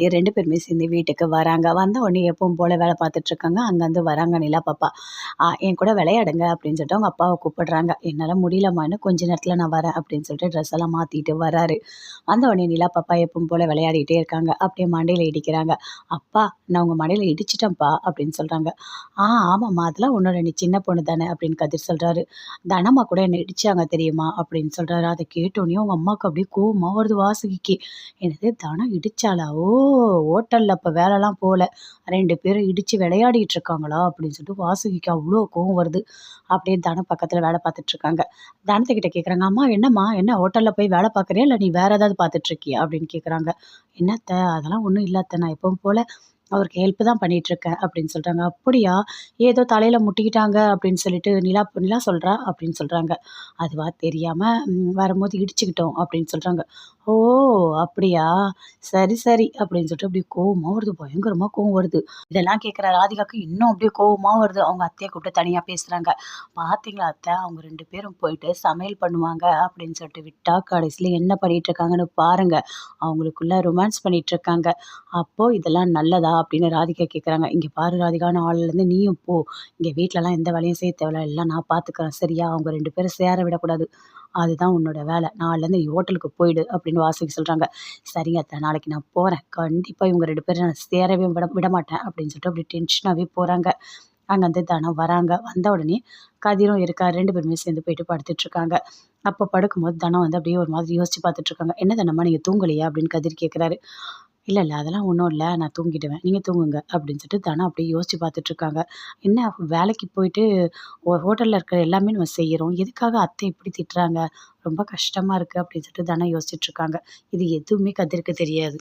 அப்படியே ரெண்டு பேருமே சேர்ந்து வீட்டுக்கு வராங்க. வந்த உடனே எப்பவும் போல் வேலை பார்த்துட்ருக்காங்க அங்கேருந்து வராங்க நிலா பாப்பா. என் கூட விளையாடுங்க அப்படின்னு சொல்லிட்டு அவங்க அப்பாவை கூப்பிடுறாங்க. என்னால் முடியலமான்னு கொஞ்ச நேரத்தில் நான் வரேன் அப்படின்னு சொல்லிட்டு ட்ரெஸ் எல்லாம் மாற்றிட்டு வராரு. வந்த உடனே நிலா பாப்பா எப்பவும் போல் விளையாடிட்டே இருக்காங்க. அப்படியே மண்டையில் இடிக்கிறாங்க. அப்பா நான் உங்கள் மண்டையில் இடிச்சிட்டேன்ப்பா அப்படின்னு சொல்கிறாங்க ஆ ஆமாம்மா. அதெல்லாம் உன்னோட நீ சின்ன பொண்ணு தானே அப்படின்னு கதிர் சொல்கிறாரு தனம்மா கூட என்னை இடிச்சாங்க தெரியுமா? அப்படின்னு சொல்கிறாரு அதை கேட்டோன்னே உங்கள் அம்மாவுக்கு அப்படியே கோவமாக வருது வாசுகிக்கு. என்னது தனம் இடிச்சாளா? ஓ ஹோட்டலில் அப்போ வேலைலாம் போகல ரெண்டு பேரும் இடித்து விளையாடிட்டு இருக்காங்களா? அப்படின்னு சொல்லிட்டு வாசுகிக்கு அவ்வளோ கோவம் வருது. அப்படியே தனம் பக்கத்தில் வேலை பார்த்துட்ருக்காங்க தனத்துக்கிட்ட கேட்குறாங்க அம்மா என்னம்மா? என்ன ஹோட்டலில் போய் வேலை பார்க்குறியா? இல்லை நீ வேறு ஏதாவது பார்த்துட்ருக்கியா அப்படின்னு கேட்குறாங்க என்னத்த? அதெல்லாம் ஒன்றும் இல்லாத்த நான் எப்பவும் போல் அவருக்கு ஹெல்ப் தான் பண்ணிகிட்ருக்கேன் அப்படின்னு சொல்கிறாங்க அப்படியா? ஏதோ தலையில் முட்டிக்கிட்டாங்க அப்படின்னு சொல்லிட்டு நிலா நிலா சொல்கிறா அப்படின்னு சொல்கிறாங்க அதுவாக தெரியாமல் வரும்போது இடிச்சுக்கிட்டோம் அப்படின்னு சொல்கிறாங்க ஓ அப்படியா? சரி சரி அப்படின்னு சொல்லிட்டு அப்படியே கோவமாக வருது. பயங்கரமாக கோவம் வருது. இதெல்லாம் கேட்குற ராதிகாவுக்கு இன்னும் அப்படியே கோவமாக வருது. அவங்க அத்தையை கூப்பிட்டு தனியாக பேசுகிறாங்க பார்த்தீங்களா அத்தை? அவங்க ரெண்டு பேரும் போயிட்டு சமையல் பண்ணுவாங்க அப்படின்னு சொல்லிட்டு விட்டா கடைசியில் என்ன பண்ணிகிட்ருக்காங்கன்னு பாருங்கள் அவங்களுக்குள்ள ரொமான்ஸ் பண்ணிகிட்ருக்காங்க இருக்காங்க அப்போது இதெல்லாம் நல்லதா? அப்படின்னு ராதிகா கேட்குறாங்க இங்கே பாரு ராதிகான ஆள்லேருந்து நீயும் போ. இங்கே வீட்டிலலாம் எந்த வேலையும் செய்ய தேவையில்ல. எல்லாம் நான் பார்த்துக்கிறேன் சரியா? அவங்க ரெண்டு பேரும் சேர விடக்கூடாது. அதுதான் உன்னோட வேலை. நாளிலேருந்து நீ ஹோட்டலுக்கு போயிடு அப்படின்னு வாசிக்க சொல்கிறாங்க சரிங்க அத்தை நாளைக்கு நான் போகிறேன் கண்டிப்பாக இவங்க ரெண்டு பேரும் நான் சேரவே விட விட மாட்டேன் அப்படின்னு சொல்லிட்டு அப்படி டென்ஷனாகவே போகிறாங்க அங்கேருந்து தனம் வராங்க. வந்த உடனே கதிரும் இருக்கா ரெண்டு பேருமே சேர்ந்து போயிட்டு படுத்துட்ருக்காங்க அப்போ படுக்கும்போது தனம் வந்து அப்படியே ஒரு மாதிரி யோசிச்சு பார்த்துட்ருக்காங்க என்ன தனமா நீங்கள் தூங்கலையா? அப்படின்னு கதிர் கேட்குறாரு இல்லை இல்லை அதெல்லாம் ஒன்றும் இல்லை. நான் தூங்கிடுவேன். நீங்கள் தூங்குங்க. அப்படின்னு சொல்லிட்டு தனம் அப்படியே யோசிச்சு பார்த்துட்ருக்காங்க. என்ன வேலைக்கு போயிட்டு ஹோட்டலில் இருக்கிற எல்லாமே நம்ம செய்கிறோம் எதுக்காக அத்தை இப்படி திட்டுறாங்க? ரொம்ப கஷ்டமாக இருக்குது அப்படின்னு சொல்லிட்டு தனம் யோசிச்சுட்ருக்காங்க. இது எதுவுமே கதிருக்கு தெரியாது.